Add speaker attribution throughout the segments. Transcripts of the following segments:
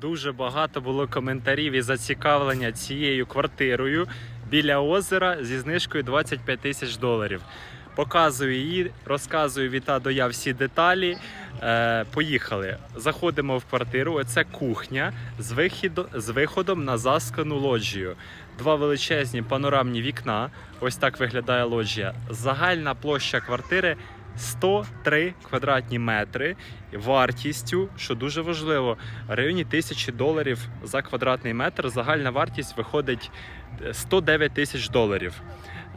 Speaker 1: Дуже багато було коментарів і зацікавлення цією квартирою біля озера зі знижкою 25 тисяч доларів. Показую її, розказую від А до Я всі деталі. Е, поїхали. Заходимо в квартиру. Оце кухня з, вихід, з виходом на заскану лоджію. Два величезні панорамні вікна. Ось так виглядає лоджія. Загальна площа квартири 103 квадратні метри. Вартістю, що дуже важливо, в районі тисячі доларів за квадратний метр. Загальна вартість виходить е, 109 тисяч доларів.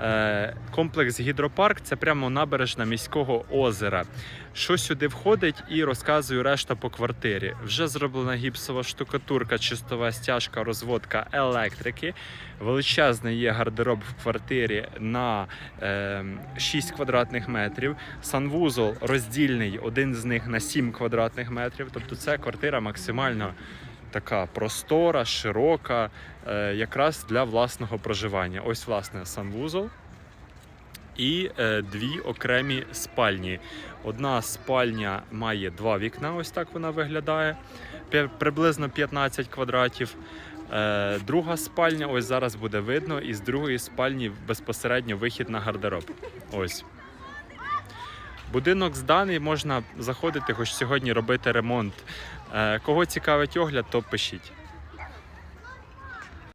Speaker 1: Е, Комплекс гідропарк це прямо набережна міського озера. Що сюди входить, і розказую решта по квартирі. Вже зроблена гіпсова штукатурка, чистова стяжка, розводка електрики. Величезний є гардероб в квартирі на е, 6 квадратних метрів. Санвузол роздільний, один з них на 7 квадратних метрів. Тобто це квартира максимально така простора, широка, е, якраз для власного проживання. Ось, власне, санвузол. І е, дві окремі спальні. Одна спальня має два вікна, ось так вона виглядає. Приблизно 15 квадратів. Е, друга спальня, ось зараз буде видно, і з другої спальні безпосередньо вихід на гардероб. Ось. Будинок зданий, можна заходити, хоч сьогодні робити ремонт. Е, кого цікавить огляд, то пишіть.